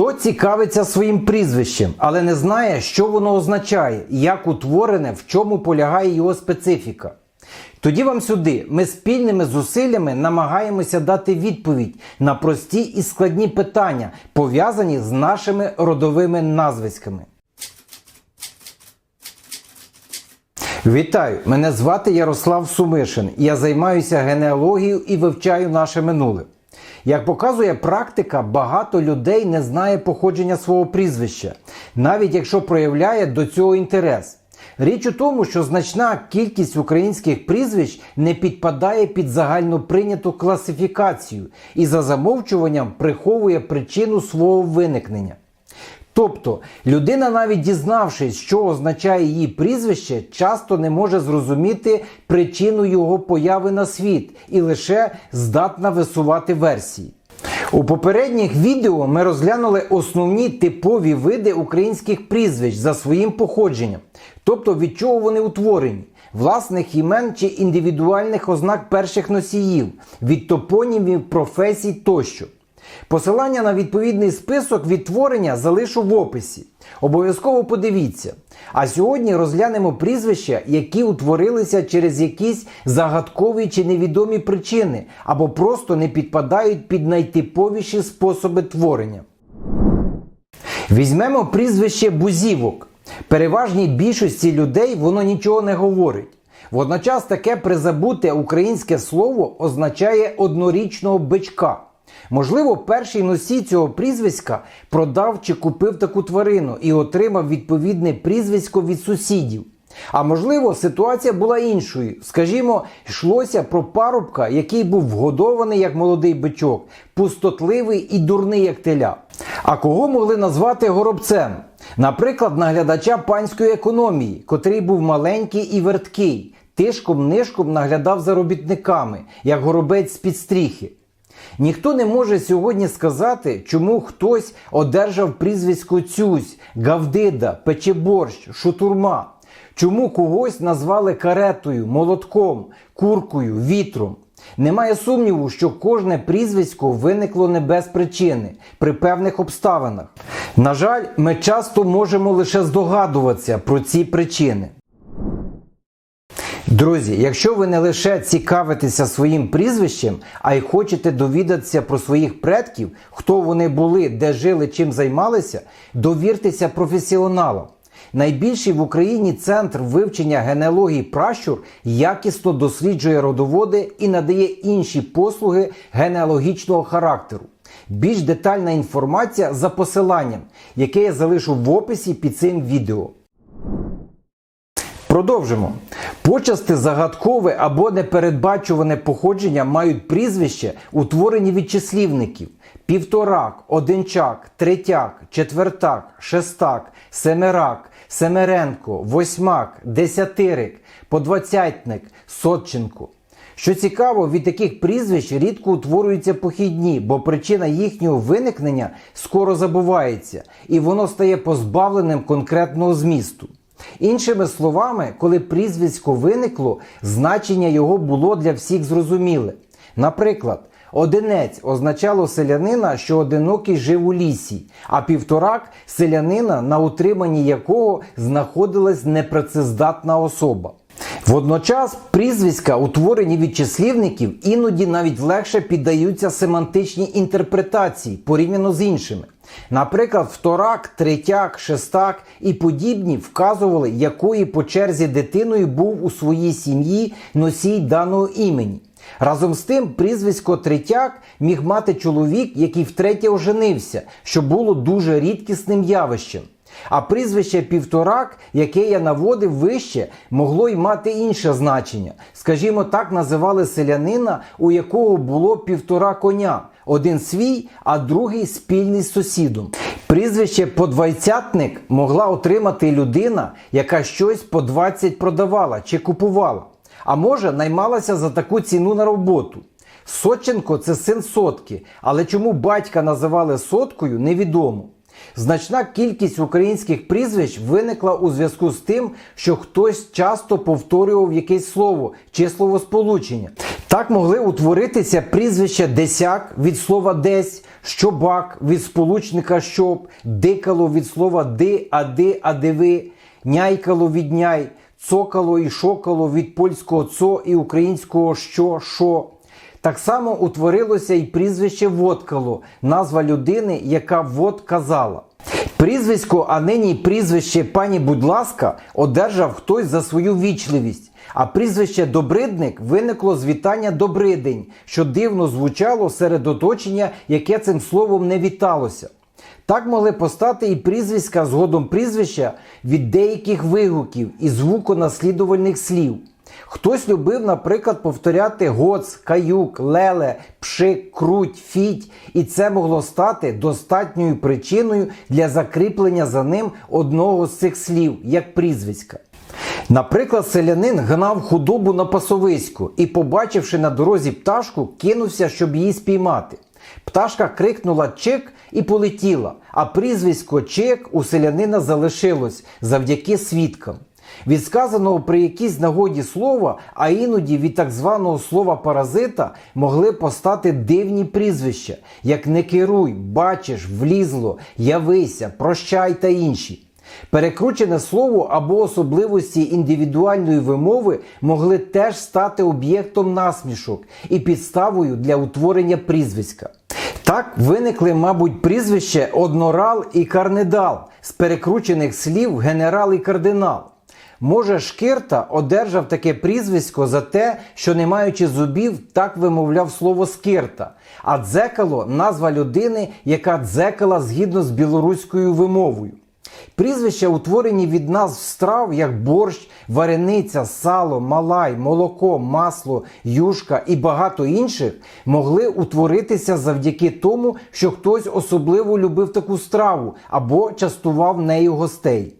Хто цікавиться своїм прізвищем, але не знає, що воно означає, як утворене, в чому полягає його специфіка. Тоді вам сюди ми спільними зусиллями намагаємося дати відповідь на прості і складні питання, пов'язані з нашими родовими назвиськами. Вітаю! Мене звати Ярослав Сумишин. Я займаюся генеалогією і вивчаю наше минуле. Як показує практика, багато людей не знає походження свого прізвища, навіть якщо проявляє до цього інтерес. Річ у тому, що значна кількість українських прізвищ не підпадає під загально прийняту класифікацію і за замовчуванням приховує причину свого виникнення. Тобто людина, навіть дізнавшись, що означає її прізвище, часто не може зрозуміти причину його появи на світ і лише здатна висувати версії. У попередніх відео ми розглянули основні типові види українських прізвищ за своїм походженням, тобто від чого вони утворені, власних імен чи індивідуальних ознак перших носіїв, від топонімів, професій тощо. Посилання на відповідний список відтворення залишу в описі. Обов'язково подивіться. А сьогодні розглянемо прізвища, які утворилися через якісь загадкові чи невідомі причини, або просто не підпадають під найтиповіші способи творення. Візьмемо прізвище Бузівок. Переважній більшості людей воно нічого не говорить. Водночас таке призабуте українське слово означає однорічного бичка. Можливо, перший носій цього прізвиська продав чи купив таку тварину і отримав відповідне прізвисько від сусідів. А можливо, ситуація була іншою. Скажімо, йшлося про парубка, який був вгодований як молодий бичок, пустотливий і дурний як теля. А кого могли назвати горобцем? Наприклад, наглядача панської економії, котрий був маленький і верткий, тишком-нишком наглядав за робітниками, як горобець з-під стріхи. Ніхто не може сьогодні сказати, чому хтось одержав прізвисько Цюсь, Гавдида, Печеборщ, Шутурма, чому когось назвали каретою, молотком, куркою, вітром. Немає сумніву, що кожне прізвисько виникло не без причини, при певних обставинах. На жаль, ми часто можемо лише здогадуватися про ці причини. Друзі, якщо ви не лише цікавитеся своїм прізвищем, а й хочете довідатися про своїх предків, хто вони були, де жили, чим займалися, довіртеся професіоналам. Найбільший в Україні центр вивчення генеалогії пращур якісно досліджує родоводи і надає інші послуги генеалогічного характеру. Більш детальна інформація за посиланням, яке я залишу в описі під цим відео. Продовжимо. Почасти загадкове або непередбачуване походження мають прізвище, утворені від числівників: півторак, одинчак, третяк, четвертак, шестак, семерак, семеренко, восьмак, десятирик, подвадцятник, сотченко. Що цікаво, від таких прізвищ рідко утворюються похідні, бо причина їхнього виникнення скоро забувається, і воно стає позбавленим конкретного змісту. Іншими словами, коли прізвисько виникло, значення його було для всіх зрозуміле. Наприклад, одинець означало селянина, що одинокий жив у лісі, а півторак селянина, на утриманні якого знаходилась непрацездатна особа. Водночас прізвиська, утворені від числівників, іноді навіть легше піддаються семантичній інтерпретації порівняно з іншими. Наприклад, вторак, третяк, шестак і подібні вказували, якої по черзі дитиною був у своїй сім'ї носій даного імені. Разом з тим, прізвисько третяк міг мати чоловік, який втретє оженився, що було дуже рідкісним явищем. А прізвище півторак, яке я наводив вище, могло й мати інше значення. Скажімо, так називали селянина, у якого було півтора коня, один свій, а другий спільний з сусідом. Прізвище подвайцятник могла отримати людина, яка щось по 20 продавала чи купувала. А може наймалася за таку ціну на роботу. Сотченко це син сотки, але чому батька називали соткою, невідомо. Значна кількість українських прізвищ виникла у зв'язку з тим, що хтось часто повторював якесь слово чи словосполучення. Так могли утворитися прізвища десяк від слова десь, щобак від сполучника щоб, дикало від слова ди, ади, адиви, няйкало від няй, цокало і шокало від польського цо і українського що, шо. Так само утворилося і прізвище Водкало, назва людини, яка вод казала. Прізвисько, а нині прізвище пані будь ласка, одержав хтось за свою вічливість. А прізвище Добридник виникло з вітання Добридень, що дивно звучало серед оточення, яке цим словом не віталося. Так могли постати і прізвиська згодом прізвища від деяких вигуків і звуконаслідувальних слів. Хтось любив, наприклад, повторяти гоц, каюк, леле, пшик, круть, фіть, і це могло стати достатньою причиною для закріплення за ним одного з цих слів, як прізвиська. Наприклад, селянин гнав худобу на пасовиську і, побачивши на дорозі пташку, кинувся, щоб її спіймати. Пташка крикнула чик і полетіла, а прізвисько чик у селянина залишилось завдяки свідкам. Від сказаного при якійсь нагоді слова, а іноді від так званого слова паразита могли постати дивні прізвища, як не керуй, бачиш, влізло, явися, прощай та інші. Перекручене слово або особливості індивідуальної вимови могли теж стати об'єктом насмішок і підставою для утворення прізвиська. Так виникли, мабуть, прізвище однорал і карнедал з перекручених слів генерал і кардинал. Може, Шкирта одержав таке прізвисько за те, що не маючи зубів, так вимовляв слово скирта, а дзекало назва людини, яка дзекала згідно з білоруською вимовою. Прізвища, утворені від назв страв, як борщ, варениця, сало, малай, молоко, масло, юшка і багато інших, могли утворитися завдяки тому, що хтось особливо любив таку страву або частував нею гостей.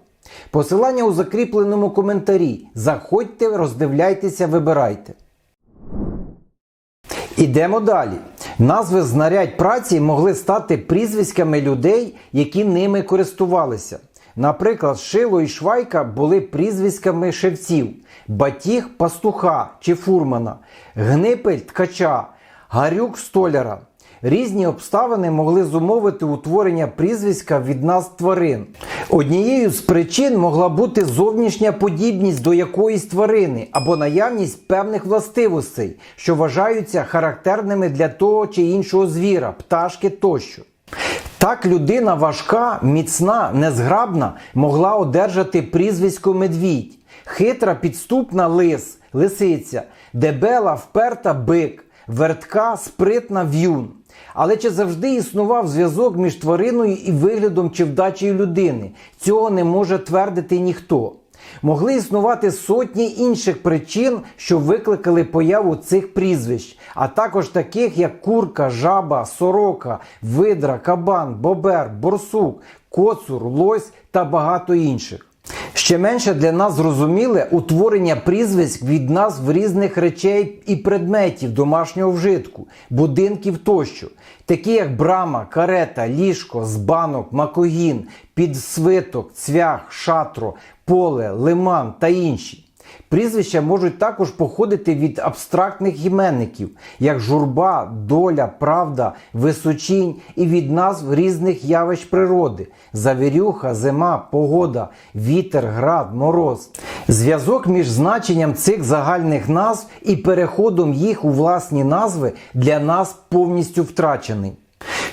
Посилання у закріпленому коментарі. Заходьте, роздивляйтеся, вибирайте. Ідемо далі. Назви знарядь праці могли стати прізвиськами людей, які ними користувалися. Наприклад, шило і швайка були прізвиськами шевців, батіг пастуха чи фурмана, гнипель ткача, гарюк столяра. Різні обставини могли зумовити утворення прізвиська від назв тварин. Однією з причин могла бути зовнішня подібність до якоїсь тварини або наявність певних властивостей, що вважаються характерними для того чи іншого звіра, пташки тощо. Так людина важка, міцна, незграбна могла одержати прізвисько медвідь, хитра підступна лис, лисиця, дебела вперта бик, вертка спритна в'юн. Але чи завжди існував зв'язок між твариною і виглядом чи вдачею людини? Цього не може твердити ніхто. Могли існувати сотні інших причин, що викликали появу цих прізвищ, а також таких, як курка, жаба, сорока, видра, кабан, бобер, борсук, коцур, лось та багато інших. Ще менше для нас зрозуміле утворення прізвиськ від назв різних речей і предметів домашнього вжитку, будинків тощо, такі як брама, карета, ліжко, збанок, макогін, підсвиток, цвях, шатро, поле, лиман та інші. Прізвища можуть також походити від абстрактних іменників, як журба, доля, правда, височінь і від назв різних явищ природи: завірюха, зима, погода, вітер, град, мороз. Зв'язок між значенням цих загальних назв і переходом їх у власні назви для нас повністю втрачений.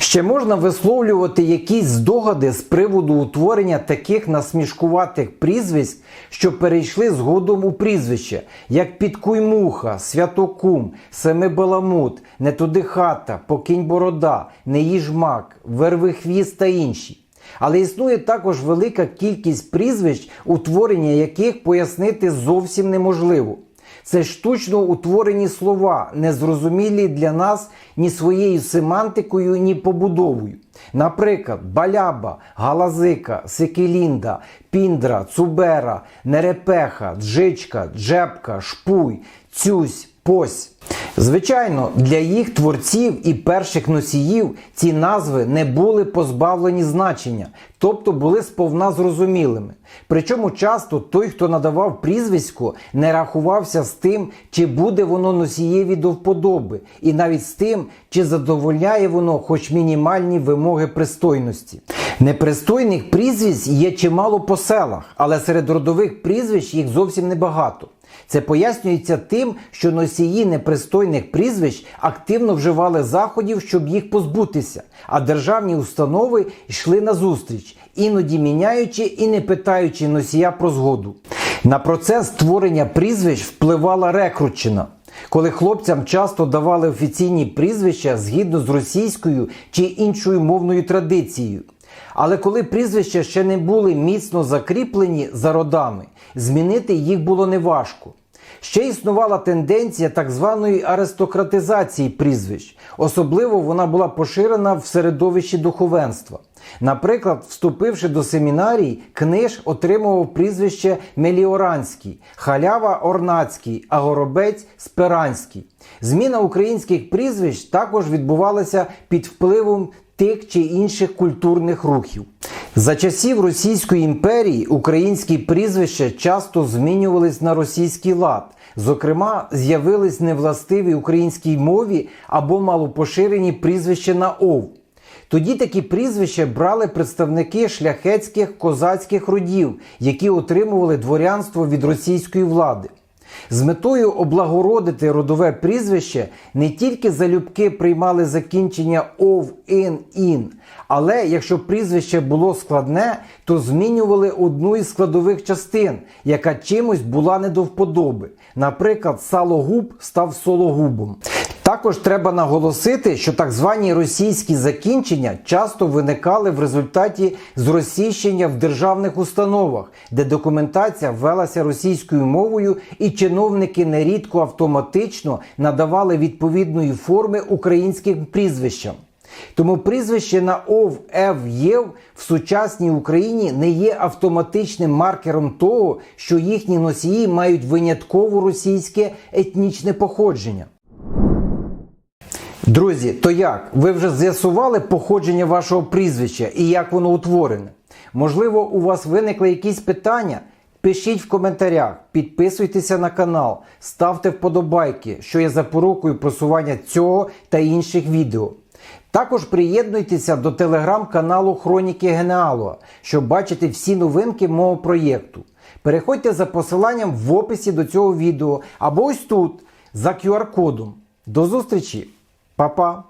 Ще можна висловлювати якісь здогади з приводу утворення таких насмішкуватих прізвиськ, що перейшли згодом у прізвище, як Підкуймуха, Святокум, Семибаламут, хата, Покінь борода, Не їж мак, Вервихвіст та інші. Але існує також велика кількість прізвищ, утворення яких пояснити зовсім неможливо. Це штучно утворені слова, незрозумілі для нас ні своєю семантикою, ні побудовою. Наприклад, баляба, галазика, секелінда, піндра, цубера, нерепеха, джичка, джепка, шпуй, цюсь, пось. Звичайно, для їх творців і перших носіїв ці назви не були позбавлені значення, тобто були сповна зрозумілими. Причому часто той, хто надавав прізвисько, не рахувався з тим, чи буде воно носієві до вподоби, і навіть з тим, чи задовольняє воно хоч мінімальні вимоги пристойності. Непристойних прізвиськ є чимало по селах, але серед родових прізвищ їх зовсім небагато. Це пояснюється тим, що носії непристойних прізвищ активно вживали заходів, щоб їх позбутися, а державні установи йшли на зустріч, іноді міняючи і не питаючи носія про згоду. На процес створення прізвищ впливала рекрутчина. Коли хлопцям часто давали офіційні прізвища згідно з російською чи іншою мовною традицією. Але коли прізвища ще не були міцно закріплені за родами, змінити їх було неважко. Ще існувала тенденція так званої аристократизації прізвищ. Особливо вона була поширена в середовищі духовенства. Наприклад, вступивши до семінарій, книж отримував прізвище Меліоранський, халява Орнацький, а горобець Сперанський. Зміна українських прізвищ також відбувалася під впливом тих чи інших культурних рухів. За часів Російської імперії українські прізвища часто змінювались на російський лад. Зокрема, з'явились невластиві українській мові або малопоширені прізвища на ов. Тоді такі прізвища брали представники шляхетських козацьких родів, які отримували дворянство від російської влади. З метою облагородити родове прізвище не тільки залюбки приймали закінчення ов, ін, ін, але якщо прізвище було складне, то змінювали одну із складових частин, яка чимось була не до вподоби. Наприклад, салогуб став сологубом. Також треба наголосити, що так звані російські закінчення часто виникали в результаті зросійщення в державних установах, де документація велася російською мовою, і чиновники нерідко автоматично надавали відповідної форми українським прізвищам. Тому прізвище на ОВ, ЕВ, ЄВ в сучасній Україні не є автоматичним маркером того, що їхні носії мають винятково російське етнічне походження. Друзі, то як? Ви вже з'ясували походження вашого прізвища і як воно утворене? Можливо, у вас виникли якісь питання? Пишіть в коментарях, підписуйтеся на канал, ставте вподобайки, що є запорукою просування цього та інших відео. Також приєднуйтеся до телеграм-каналу Хроніки Генеалуа, щоб бачити всі новинки мого проєкту. Переходьте за посиланням в описі до цього відео або ось тут за QR-кодом. До зустрічі! Papá,